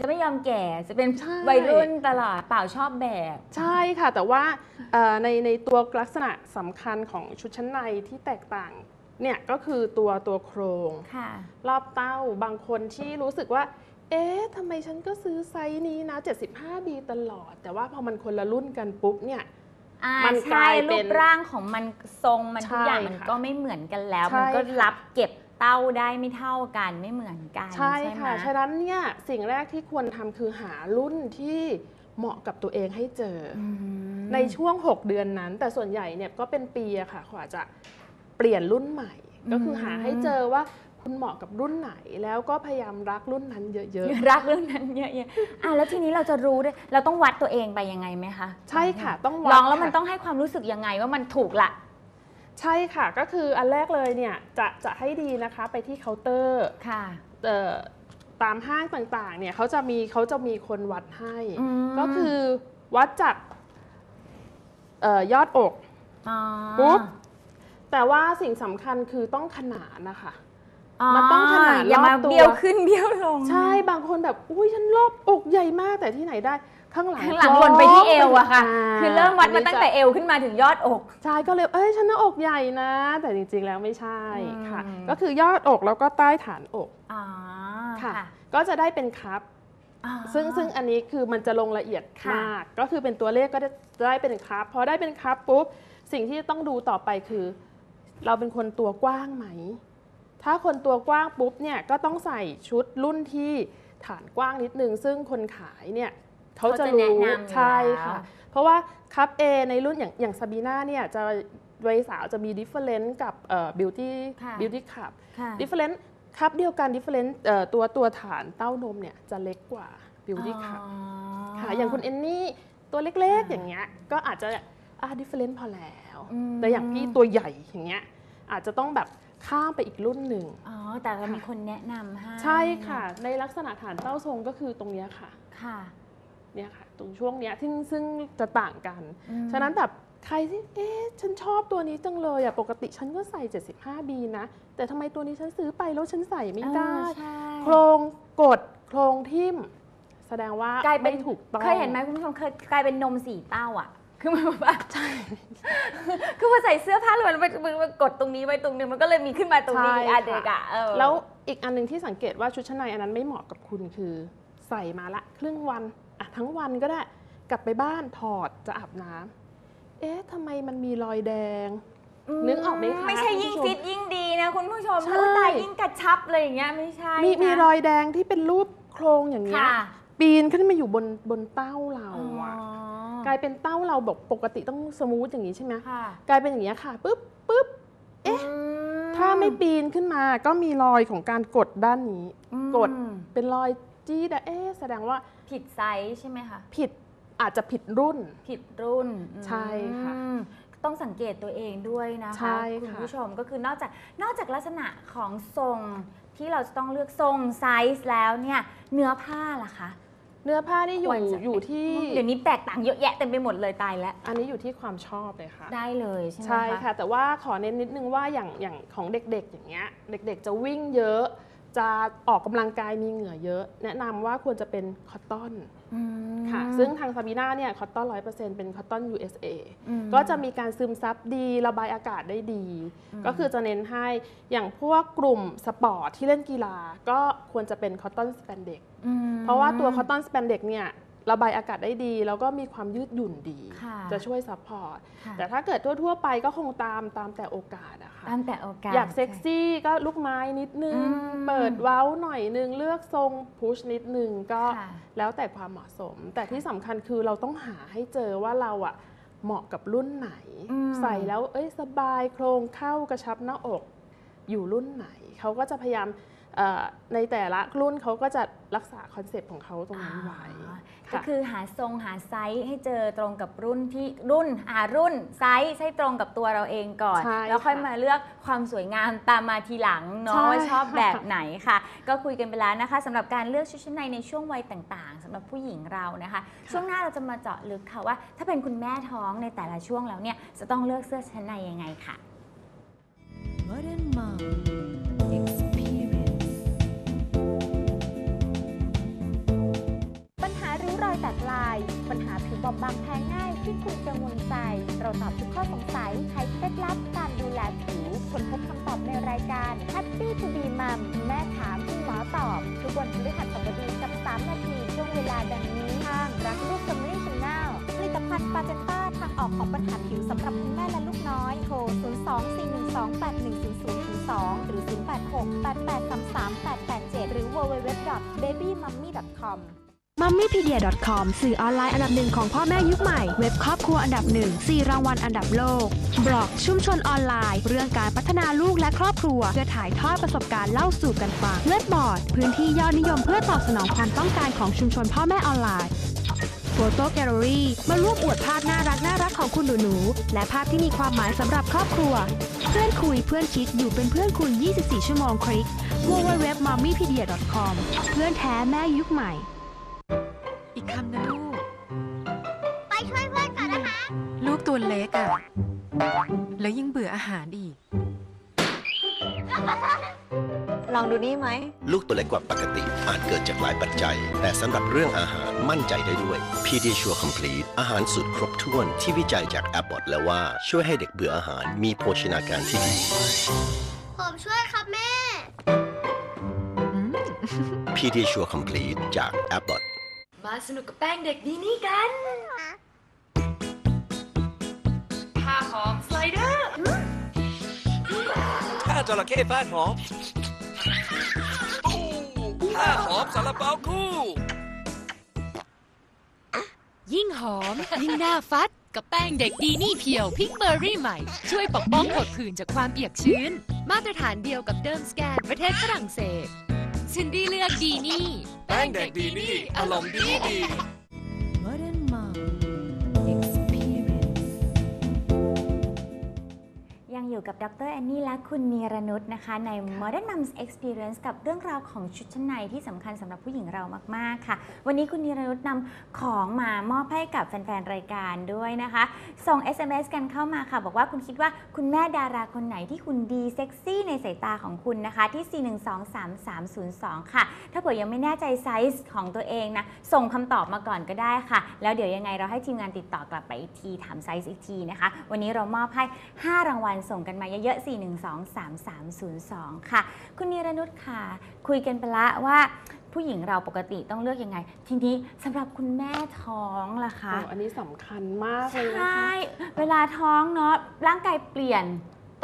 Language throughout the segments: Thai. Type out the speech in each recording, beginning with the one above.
จะไม่ยอมแก่จะเป็นใช่ วัยรุ่นตลอดเปล่าชอบแบบ ใช่ค่ะ แต่ว่าเอ่อในในตัวลักษณะสำคัญของชุดชั้นในที่แตกต่างเนี่ยก็คือตัวตัวโครง ค่ะ รอบเต้าบางคนที่รู้สึกว่า เอ๊ะทำไมฉันก็ซื้อไซส์นี้นะ 75B ตลอด แต่ว่าพอมันคนละรุ่นกันปุ๊บเนี่ย อ่ามันกใช่ลายเป็รูนปร่างของมันทรงมันทุกอย่างใช่มันค่ะก็ไม่เหมือนกันแล้ว ใช่มันก็ค่ะ รับเก็บ เต้าได้ไม่เท่ากันไม่เหมือนกันใช่ไหมค่ะ ฉะนั้นเนี่ยสิ่งแรกที่ควรทำคือหารุ่นที่เหมาะกับตัวเองให้เจอออืมในช่วง 6 เดือนนั้น แต่ส่วนใหญ่เนี่ยก็เป็นปีอะค่ะกว่าจะเปลี่ยนรุ่นใหม่ ก็คือหาให้เจอว่าคุณเหมาะกับรุ่นไหนแล้วก็พยายามรักรุ่นนั้นเยอะรักเรื่องนั้นเยอะๆอะแล้วทีนี้เราจะรู้ด้วยเราต้องวัดตัวเองไปยังไงไหมคะๆใช่ค่ะ ต้องวัดลองแล้วมันค่ะต้องให้ความรู้สึกยังไงว่ามันถูกละ ใช่ค่ะก็คืออันแรกเลยเนี่ยจะจะให้ดีนะคะไปที่เคาน์เตอร์ค่ะเอ่อตามห้างต่างๆเนี่ยเขาจะมีเขาจะมีคนวัดให้ อืมก็คือวัดจากเอ่อยอดอกอ๋อปุ๊บ แต่ว่าสิ่งสำคัญคือต้องขนานนะคะอ๋อมันต้องขนาดอย่ารอบมาตัว เบี้ยวขึ้นเบี้ยวลง ใช่บางคนแบบอุ้ยฉันรอบอกใหญ่มากแต่ที่ไหนได้ ข้างหลังข้างหลังหล่นไปที่เอวอะค่ะาคือเริ่มวัดมาอันนี้ตั้งแต่จะเอวขึ้นมาถึงยอดอก ใช่ก็เลยเอ้ยฉันหน้าอกใหญ่นะ แต่จริงๆแล้วไม่ใช่ค่ะอืมก็คือยอดอกแล้วก็ใต้ฐานอกอ๋อค่ะ ก็จะได้เป็นครับอ๋อซึ่งซึ่งอันนี้คือมันจะลงละเอียดค่ะมาก ก็คือเป็นตัวเลขก็จะได้เป็นครับพอได้เป็นครับปุ๊บสิ่งที่ต้องดูต่อไปคือ เราเป็นคนตัวกว้างไหม ถ้าคนตัวกว้างปุ๊บเนี่ยก็ต้องใส่ชุดรุ่นที่ฐานกว้างนิดนึง ซึ่งคนขายเนี่ย เขาจะเขาจะแนะรู้นำอยู่ใช่แล้วค่ะ เพราะว่าครับ A ในรุ่นอย่างอย่างซาบีนาเนี่ยจะวัยสาวจะมี difference กับเอ่อ beauty ค่ะ beauty cup ค่ะ difference ครับเดียวกัน difference เอ่อตัวตัวฐานเต้านมเนี่ยจะเล็กกว่า beauty cup อ๋อค่ะอย่างคุณเอนนี่ตัวเล็กๆอ่าอย่างเงี้ยก็อาจจะอ่า difference พอแล้วอืมแต่อย่างพี่ตัวใหญ่อย่างเงี้ยอาจจะต้องแบบข้ามไปอีกรุ่นหนึ่งอ๋อ แต่เรามีคนแนะนำให้ ใช่ค่ะ ในลักษณะฐานเต้าทรงก็คือตรงเนี้ยค่ะ ค่ะ เนี่ยค่ะตรงช่วงเนี้ยซึ่งซึ่งจะต่างกันอืมฉะนั้นแบบใครที่เอ๊ะฉันชอบตัวนี้จังเลยอะปกติฉันก็ใส่ 75B นะ แต่ทำไมตัวนี้ฉันซื้อไปแล้วฉันใส่ไม่ได้ เออใช่ โครงกดโครงทิ่ม แสดงว่ากลายเป็นไม่ถูกต้องเคยเห็นไหมคุณผู้ชมเคยกลายเป็นนมสีเต้าอะ คือมันแบบว่าใช่ คือพอใส่เสื้อผ้าแล้วมันมันมันกดตรงนี้ไว้ตรงนึงมันก็เลยมีขึ้นมาตรงนี้ใช่อะค่ะ เด็กอะเออแล้วอีกอันหนึ่งที่สังเกตว่าชุดชั้นในอันนั้นไม่เหมาะกับคุณคือ ใส่มาละ ครึ่งวัน อะทั้งวันก็ได้ กลับไปบ้านถอดจะอาบน้ำเอ๊ะทำไมมันมีรอยแดง นึกออกไหมคะไม่ใช่คุณผู้ยิ่งชมฟิตยิ่งดีนะคุณผู้ชมใช่ถ้าตายยิ่งกระชับเลยอย่างเงี้ยไม่ใช่มีมีนะรอยแดงที่เป็นรูปโครงอย่างเงี้ยค่ะปีนขึ้นมาอยู่บนบนเต้าเราอ๋ออะกลายเป็นเต้าเราแบบปกติต้องสมูทอย่างนี้ใช่ไหมค่ะกลายเป็นอย่างเงี้ยค่ะปุ๊บปุ๊บ เอ๊ะมถ้าไม่ปีนขึ้นมาก็มีรอยของการกดด้านนี้ อืม กดเป็นรอย จี้แต่เอ๊ะแสดงว่าผิดไซส์ใช่ไหมคะ ผิดอาจจะผิดรุ่น ผิดรุ่นใช่ค่ะอืมต้องสังเกตตัวเองด้วยนะใช่คะคุณค่ะผู้ชมก็คือนอกจากนอกจากลักษณะของทรงที่เราจะต้องเลือกทรงไซส์แล้วเนี่ยเนื้อผ้าล่ะคะเนื้อผ้านี่อคยู่วรจะอยู่ที่เดี๋ยวนี้แตกต่างเยอะแยะเต็มไปหมดเลยตายแล้ว อันนี้อยู่ที่ความชอบเลยค่ะ ได้เลยใช่ไหมใช่ค่ะ แต่ว่าขอเน้นนิดนึงว่าอย่างอย่างของเด็กๆอย่างเงี้ยเด็ก ๆ จะวิ่งเยอะ จะออกกำลังกายมีเหงื่อเยอะ แนะนำว่าควรจะเป็นคอตตอนอืมค่ะ ซึ่งทางซาบีนาเนี่ยคอตตอนร้อยเปอร์เซ็นต์เป็นคอตตอน USA อืมก็จะมีการซึมซับดีระบายอากาศได้ดีอืมก็คือจะเน้นให้อย่างพวกกลุ่มสปอร์ตที่เล่นกีฬา ก็ควรจะเป็นคอตตอนสแปนเด็กอืมเพราะว่าตัวคอตตอนสแปนเด็กเนี่ย ระบายอากาศได้ดี แล้วก็มีความยืดหยุ่นดีค่ะจะช่วยซัพพอร์ตค่ะแต่ถ้าเกิดทั่ว ๆ ไปก็คงตามตามแต่โอกาสอะค่ะตั้งแต่โอกาส อยากเซ็กซี่ก็ลูกไม้นิดนึงอืมเปิดเว้าหน่อยนึง เลือกทรงพุชนิดนึงก็ค่ะแล้วแต่ความเหมาะสม แต่ที่สำคัญคือเราต้องหาให้เจอว่าเราอะเหมาะกับรุ่นไหนอืมใส่แล้วเอ้ยสบายโครงเข้ากระชับหน้าอกอยู่รุ่นไหน เขาก็จะพยายามเอ่อ ในแต่ละรุ่นเขาก็จะรักษาคอนเซปต์ของเขาตรงนั้นไว้อ๋อค่ะก็คือหาทรงหาไซส์ให้เจอตรงกับรุ่นที่รุ่นหารุ่นไซส์ให้ตรงกับตัวเราเองก่อนใช่แล้วค่อยค่ะมาเลือกความสวยงามตามมาทีหลังเนาะใช่ว่าชอบค่ะแบบไหนค่ะ ก็คุยกันไปแล้วนะคะสำหรับการเลือกชุดชั้นในในช่วงวัยต่างๆสำหรับผู้หญิงเรานะคะ ช่วงหน้าเราจะมาเจาะลึกค่ะว่า ถ้าเป็นคุณแม่ท้องในแต่ละช่วงแล้วเนี่ยจะต้องเลือกเสื้อชั้นในยังไงค่ะ Modern Mom ตัดลาย ปัญหาผิวบอบบางแพ้ง่ายที่คุณกังวลใจ เราตอบทุกข้อสงสัยไขเคล็ดลับการดูแลผิวค้นพบคำตอบในรายการ Happy to be Mom แม่ถามคุณหมอตอบ ทุกวันพฤหัสบดีกับ 3 นาทีช่วงเวลาดังนี้ทางรักลูกสมรี่ชแนลผลิตภัณฑ์ปาเจต้าทางออกของปัญหาผิวสำหรับคุณแม่และลูกน้อยโทร 02-412-8100-2 หรือ 086-8833-887 หรือ www.babymummy.com mummypedia.com สื่อออนไลน์อันดับหนึ่งของพ่อแม่ยุคใหม่ เว็บครอบครัวอันดับหนึ่ง4รางวัลอันดับโลก บล็อกชุมชนออนไลน์ เรื่องการพัฒนาลูกและครอบครัว เพื่อถ่ายทอดประสบการณ์เล่าสู่กันฟังเว็บบอร์ด พื้นที่ยอดนิยมเพื่อตอบสนองความต้องการของชุมชนพ่อแม่ออนไลน์โฟโต้แกลเลอรี่มาร่วมอวดภาพน่ารักน่ารักของคุณหนูๆและภาพที่มีความหมายสำหรับครอบครัว เพื่อนคุยเพื่อนคิดอยู่เป็นเพื่อนคุณ 24 ชั่วโมงคลิก www.mummypedia.com เพื่อนแท้แม่ยุคใหม่ อีกคำนะลูก ไปช่วยเพื่อนก่อนนะคะ ลูกตัวเล็กอะ่ะ แล้วยิ่งเบื่ออาหารอีก ลองดูนี่ไหม ลูกตัวเล็กกว่าปกติ อาจเกิดจากหลายปัจจัย แต่สำหรับเรื่องอาหารมั่นใจได้ด้วย Pediasure Complete อาหารสูตรครบถ้วนที่วิจัยจาก Abbott แล้วว่าช่วยให้เด็กเบื่ออาหารมีโภชนาการที่ดี ผมช่วยครับแม่อืม Pediasure Complete จาก Abbott มาสนุกกับแป้งเด็กดีนี่กันผ้าหอมสไลเดอร์ถ้าจระเข้ฟาดหอมถ้าหอมสารเปาคู่ ยิ่งหอม ยิ่งหน้าฟัด กับแป้งเด็กดีนี่เพียวพิงเบอร์รี่ใหม่ ช่วยปกป้องผดผื่นจากความเปียกชื้น มาตรฐานเดียวกับเดิมสแกนประเทศฝรั่งเศส ฉันได้เลือกดีนี่ แป้งเด็กดีนี่อารมณ์ดีดี อยู่กับดรแอนนี่และคุณนีรนุชนะคะ ใน Modern Moms Experience กับเรื่องราวของชุดชั้นในที่สำคัญสำหรับผู้หญิงเรามากๆค่ะ วันนี้คุณนีรนุชนำของมามอบให้กับแฟนๆ รายการด้วยนะคะ ส่ง SMS กันเข้ามาค่ะ บอกว่าคุณคิดว่าคุณแม่ดาราคนไหนที่คุณดีเซ็กซี่ในสายตาของคุณนะคะที่ 4123302 ค่ะ ถ้าเผื่อยังไม่แน่ใจไซส์ของตัวเองนะส่งคำตอบมาก่อนก็ได้ค่ะ แล้วเดี๋ยวยังไงเราให้ทีมงานติดต่อกลับไปอีกทีถามไซส์อีกทีนะคะ วันนี้เรามอบให้ 5 รางวัลส่งกันมาเยอะๆ 4123302 ค่ะ คุณนิรนุชค่ะ คุยกันไปละว่าผู้หญิงเราปกติต้องเลือกยังไง ทีนี้สำหรับคุณแม่ท้องล่ะคะโอ้อันนี้สำคัญมากเลยใชนะคะ่เวลาท้องเนาะร่างกายเปลี่ยน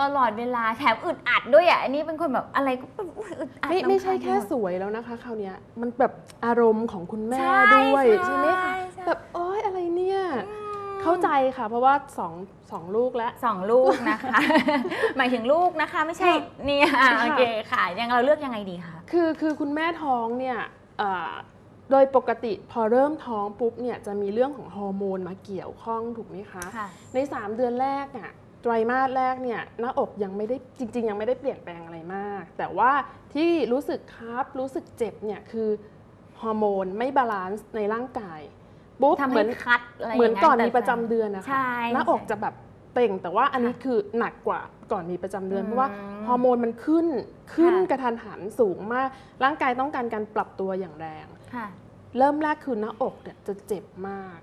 ตลอดเวลาแถมอึดอัดด้วยอะอันนี้เป็นคนแบบอะไรก็แบบอุ๊ยอึดอัดไม่ไม่ใช่รำาญแค่ไปหมดสวยแล้วนะคะคราวเนี้ยมันแบบอารมณ์ของคุณแม่ใช่ด้วยใช่ใช่ไหมคะ ใช่ แบบโอ๊ยอะไรเนี่ย อืม เข้าใจค่ะ เพราะว่าสองสองลูกแล้ว สองลูกนะคะ หมายถึงลูกนะคะ ไม่ใช่เนี่ยค่ะโอเคค่ะ ยังเราเลือกยังไงดีคะคือคือคุณแม่ท้องเนี่ยเอ่อโดยปกติพอเริ่มท้องปุ๊บเนี่ยจะมีเรื่องของฮอร์โมนมาเกี่ยวข้องถูกไหมคะค่ะใน 3 เดือนแรกอะไตรมาสแรกเนี่ยหน้าอกยังไม่ได้จริง ๆ ยังไม่ได้เปลี่ยนแปลงอะไรมาก แต่ว่าที่รู้สึกครับรู้สึกเจ็บเนี่ยคือฮอร์โมนไม่บาลานซ์ในร่างกาย ปุ๊บทำเหมืให้อนคัดอะไรเหมือนก่อนย่างมีประจำเดือนนะคะใช่หน้าอกใช่จะแบบเต่ง แต่ว่าอันนี้ค่ะคือหนักกว่าก่อนมีประจำเดือนอืมเพราะว่าฮอร์โมนมันขึ้นขึ้นค่ะกระทันหันสูงมาก ร่างกายต้องการการปรับตัวอย่างแรงค่ะเริ่มแรกคือหน้าอกเนี่ยจะเจ็บมาก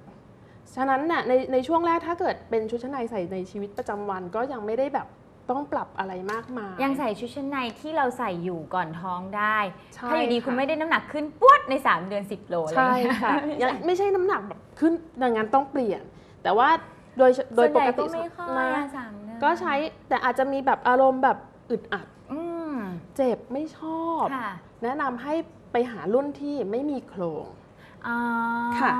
ฉะนั้นน่ะในในช่วงแรกถ้าเกิดเป็นชุดชั้นในใส่ในชีวิตประจำวันก็ยังไม่ได้แบบ ต้องปรับอะไรมากมาย ยังใส่ชุดชั้นในที่เราใส่อยู่ก่อนท้องได้ ใช่ถ้าอยู่ดีค่ะ คุณไม่ได้น้ำหนักขึ้นปวดใน 3 เดือน 10 โลเลยใช่ค่ะยังไม่ใช่น้ำหนักแบบขึ้นดังนั้นต้องเปลี่ยน แต่ว่าโดยโดส่ยวนปใหญ่กก็ติไม่ค่อยนะอะสามเดือนก็ใช้แต่อาจจะมีแบบอารมณ์แบบอึดอัดอืมเจ็บไม่ชอบ ค่ะ แนะนำให้ไปหารุ่นที่ไม่มีโครงอ๋อ ค่ะ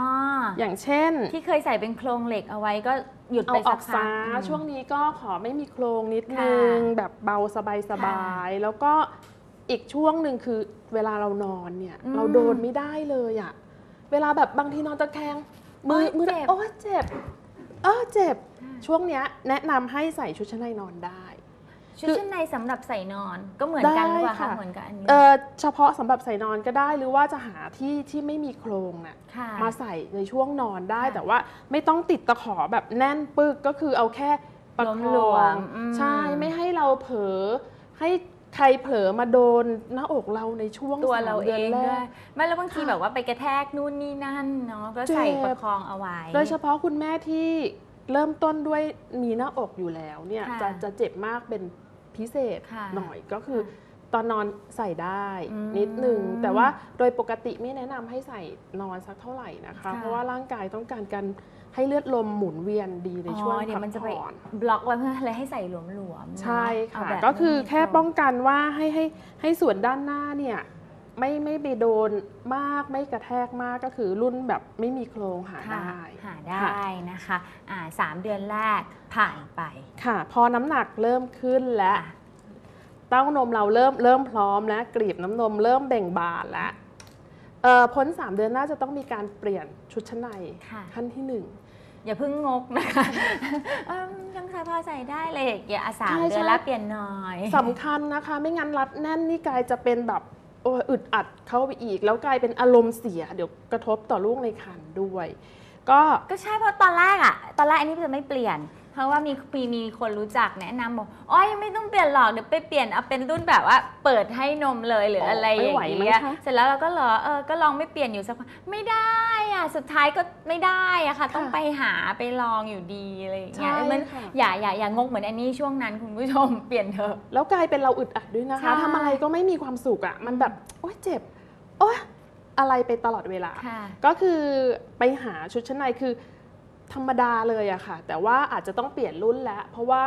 อย่างเช่น ที่เคยใส่เป็นโครงเหล็กเอาไว้ก็หยุดเอาไปอสัอกกพัซากอืมช่วงนี้ก็ขอไม่มีโครงนิดค่ะนึงแบบเบาสบายสบายๆแล้วก็อีกช่วงหนึ่งคือเวลาเรานอนเนี่ย อืมเราโดนไม่ได้เลยอะเวลาแบบบางทีนอนตะแคงมือโอ๊ยมือเจ็บ โอ้ยเจ็บเออเจ็บ ช่วงเนี้ยแนะนำให้ใส่ชุดชั้นในนอนได้ ชุดชั้นในสำหรับใส่นอนก็เหมือนกันหรือเปล่าได้คะค่ะเหมือนกับอันนี้ เออเฉพาะสำหรับใส่นอนก็ได้หรือว่าจะหาที่ที่ไม่มีโครงน่ะค่ะมาใส่ในช่วงนอนได้ ค่ะแต่ว่าไม่ต้องติดตะขอแบบแน่นปึกก็คือเอาแค่ประคหลอวงมๆอืม ใช่ไม่ให้เราเผลอให้ใครเผลอมาโดนหน้าอกเราในช่วงตัวสมเราดืเอนงแรด้วยก ไม่แล้วบางทีค่ะแบบว่าไปกระแทกนู่นนี่นั่นเนาะก็ใส่เจ็บ ประคองเอาไว้ โดยเฉพาะคุณแม่ที่เริ่มต้นด้วยมีหน้าอกอยู่แล้วเนี่ยค่ะ จะจะเจ็บมากเป็น พิเศษค่ะหน่อยก็คือ ตอนนอนใส่ได้อืมนิดนึง แต่ว่าโดยปกติไม่แนะนำให้ใส่นอนสักเท่าไหร่นะคะค่ะเพราะว่าร่างกายต้องการการให้เลือดลมหมุนเวียนดีในช่วงอ๋อเดี๋ยวมันจะไปพักผ่อนบล็อกไว้เพื่ออะไรให้ใส่หลวมๆใช่เนาค่ะเอาแบบก็คือไม่มีแค่โรป้องกันว่าให้ให้ให้ส่วนด้านหน้าเนี่ย ไม่ไม่ไปโดนมากไม่กระแทกมากก็คือรุ่นแบบไม่มีโครงหาค่ะได้ หาได้นะคะอ่าสามเดือนแรกผ่านไป ค่ะ พอน้ำหนักเริ่มขึ้นแล้วค่ะเต้านมเราเริ่มเริ่มพร้อมแล้วกรีบน้ำนมเริ่มเบ่งบานแล้วเอ่อพ้น 3 เดือนน่าจะต้องมีการเปลี่ยนชุดชั้นในค่ะ ขั้นที่หนึ่งอย่าเพิ่งงกนะคะเอิ่มยังใส่พอใส่ได้เลยอย่าอะสามใช่เดือนใช่ แล้วเปลี่ยนหน่อย สำคัญนะคะ ไม่งั้นรัดแน่นนี่กลายจะเป็นแบบ โอ้ยอึดอัดเข้าไปอีก แล้วกลายเป็นอารมณ์เสีย เดี๋ยวกระทบต่อลูกในครรภ์ด้วย ก็ก็ใช่เพราะตอนแรกอะตอนแรกอันนี้จะไม่เปลี่ยน เพราะว่ามีมีมีคนรู้จักแนะนำบอกอ๋อยังไม่ต้องเปลี่ยนหรอกเดี๋ยวไปเปลี่ยนเอาเป็นรุ่นแบบว่าเปิดให้นมเลยหรืออะไรอไม่ย่างไหวมั้งเงี้ยคะเสร็จแล้วเราก็เหรอเออก็ลองไม่เปลี่ยนอยู่สักพักไม่ได้อะสุดท้ายก็ไม่ได้อะค่ะ ต้องไปหาไปลองอยู่ดีอะไรอย่างเงี้ยใช่มันค่ะอย่าอย่าอย่างงกเหมือนอันนี้ช่วงนั้นคุณผู้ชมเปลี่ยนเถอะแล้วกลายเป็นเราอึดอัดด้วยนะใช่คะทำอะไรก็ไม่มีความสุขอะ่ะมันแบบโอ๊ยเจ็บโอ๊ยอะไรไปตลอดเวลาค่ะก็คือไปหาชุดชั้นในคือ ธรรมดาเลยอะค่ะ แต่ว่าอาจจะต้องเปลี่ยนรุ่นแล้ว เพราะว่า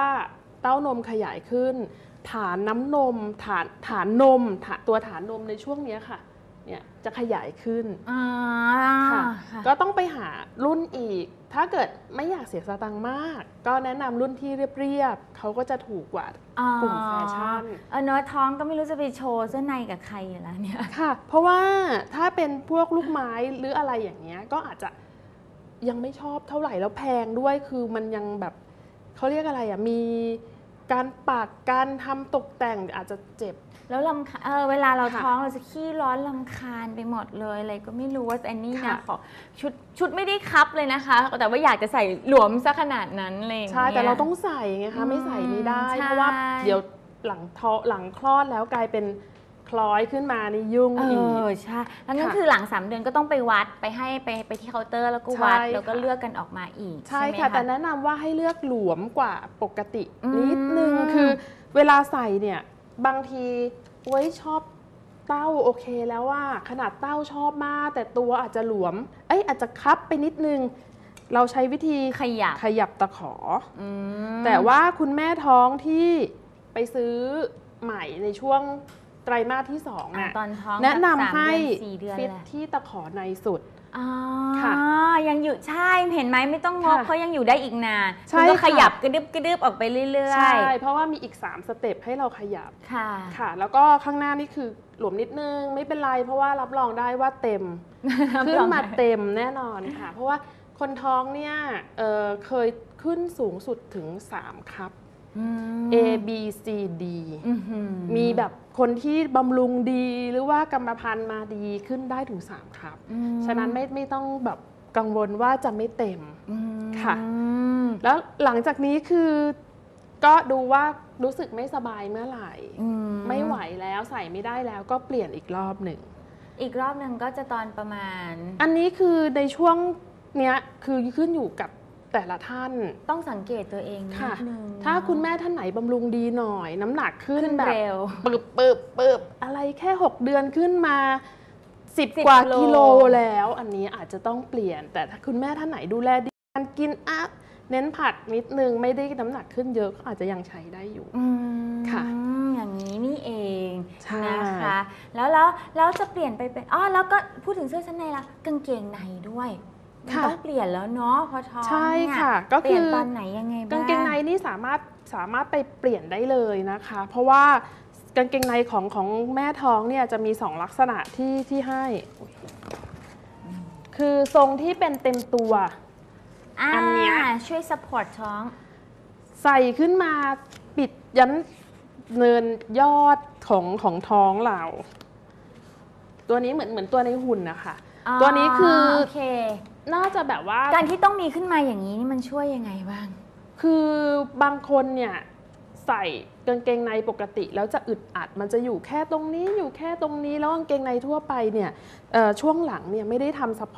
เต้านมขยายขึ้น ฐานน้ำนมฐานฐานนมฐานตัวฐานนมในช่วงเนี้ยค่ะเนี่ยจะขยายขึ้นอ่าค่ะค่ะก็ต้องไปหารุ่นอีก ถ้าเกิดไม่อยากเสียสตังค์มาก ก็แนะนำรุ่นที่เรียบๆเขาก็จะถูกกว่าอ๋อกลุ่มแฟชั่น เออเนอะท้องก็ไม่รู้จะไปโชว์เสื้อในกับใครอยู่แล้วเนี่ย ค่ะ เพราะว่าถ้าเป็นพวกลูกไม้หรืออะไรอย่างเงี้ย ก็อาจจะ ยังไม่ชอบเท่าไหร่แล้วแพงด้วยคือมันยังแบบเขาเรียกอะไรอะมีการปักการทำตกแต่งอาจจะเจ็บ แล้วลำคาเออเวลาเราค่ะท้องเราจะขี้ร้อนลำคาญไปหมดเลยอะไรก็ไม่รู้ว่าอันนี้ค่ะ นะขอชุดชุดไม่ได้คับเลยนะคะ แต่ว่าอยากจะใส่หลวมซะขนาดนั้นเลย ใช่แต่เราต้องใส่ไงอืคะมไม่ใส่ไม่ได้ใช่เพราะว่าเดี๋ยวหลังท้องหลังคลอดแล้วกลายเป็น คล้อยขึ้นมานี่ยุ่งเออีก อใช่แล้วนั่นค่ะคือหลังสามเดือนก็ต้องไปวัดไปให้ไปไปที่เคาน์เตอร์แล้วก็วัดใช่แล้วก็ค่ะเลือกกันออกมาอีกใช่ไหมค่ะแต่แนะนำว่าให้เลือกหลวมกว่าปกติอืม นิดนึงคือเวลาใส่เนี่ยบางทีโอ้ยชอบเต้าโอเคแล้วว่าขนาดเต้าชอบมาก แต่ตัวอาจจะหลวม เอ้ยอาจจะคับไปนิดนึง เราใช้วิธีขยับขยับตะขออืมแต่ว่าคุณแม่ท้องที่ไปซื้อใหม่ในช่วง ไตรมาสที่สองอะน่ะตอนท้องแนะแบบสามนำให้เดือนสี่เดือนฟิตเลยที่ตะขอในสุดอ๋อค่ะยังอยู่ใช่เห็นไหมไม่ต้องงกค่ะเพราะยังอยู่ได้อีกนานใช่คุณก็ค่ะขยับกระดึบกระดึบออกไปเรื่อยๆใช่เพราะว่ามีอีก 3 สเต็ปให้เราขยับค่ะค่ะ แล้วก็ข้างหน้านี่คือหลวมนิดนึงไม่เป็นไร เพราะว่ารับรองได้ว่าเต็มขึ้นมาเต็มแน่นอนค่ะ เพราะว่าคนท้องเนี่ยเอ่อเคยขึ้นสูงสุดถึง 3 ครับอืม A B C D อื้อหือมีแบบคนที่บำรุงดีหรือว่ากรรมพันธุ์มาดีขึ้นได้ถึง3ครับอืมฉะนั้นไม่ไม่ต้องแบบกังวลว่าจะไม่เต็มอืมค่ะ แล้วหลังจากนี้คือก็ดูว่ารู้สึกไม่สบายเมื่อไหร่อืไม่ไหวแล้วใส่ไม่ได้แล้วก็เปลี่ยนอีกรอบหนึ่ง อีกรอบหนึ่งก็จะตอนประมาณ อันนี้คือในช่วงเนี้ยคือขึ้นอยู่กับ แต่ละท่านต้องสังเกตตัวเองนิค่ะดนึงถ้าคุณแม่ท่านไหนบำรุงดีหน่อย น้ำหนักขึ้นขึ้นแบบเร็วปึบปึบปึบอะไรแค่ 6 เดือนขึ้นมา10 10กว่ากิกิโลโลแล้ว อันนี้อาจจะต้องเปลี่ยน แต่ถ้าคุณแม่ท่านไหนดูแลดีการกินอะเน้นผักนิดนึงไม่ได้น้ำหนักขึ้นเยอะก็อาจจะยังใช้ได้อยู่อืมค่ะอย่างนี้นี่เองใช่นะคะ แล้วแล้วแล้วจะเปลี่ยนไปเป็นอ๋อแล้วก็พูดถึงเสื้อชั้นในละกางเกงในด้วย มันค่ะต้องเปลี่ยนแล้วเนาะพอท้องใช่เนี่ยค่ะ ก็เปลี่คืยนอตอนไหนยังไงบ้างกางเกงในนี่สามารถสามารถไปเปลี่ยนได้เลยนะคะ เพราะว่ากางเกงในของของแม่ท้องเนี่ยจะมีสองลักษณะที่ที่ให้ คือทรงที่เป็นเต็มตัวอ่าอันเนี้ยช่วย support ท้อง ใส่ขึ้นมาปิดยันเนินยอดของของท้องเรา ตัวนี้เหมือนเหมือนตัวในหุ่นนะคะ ตัวนี้คือโอเคน่าจะแบบว่าการที่ต้องมีขึ้นมาอย่างนี้นี่มันช่วยยังไงบ้าง คือบางคนเนี่ยใส่กางเกงในปกติแล้วจะอึดอัด มันจะอยู่แค่ตรงนี้อยู่แค่ตรงนี้แล้วกางเกงในทั่วไปเนี่ยเอ่อช่วงหลังเนี่ยไม่ได้ทำซัพ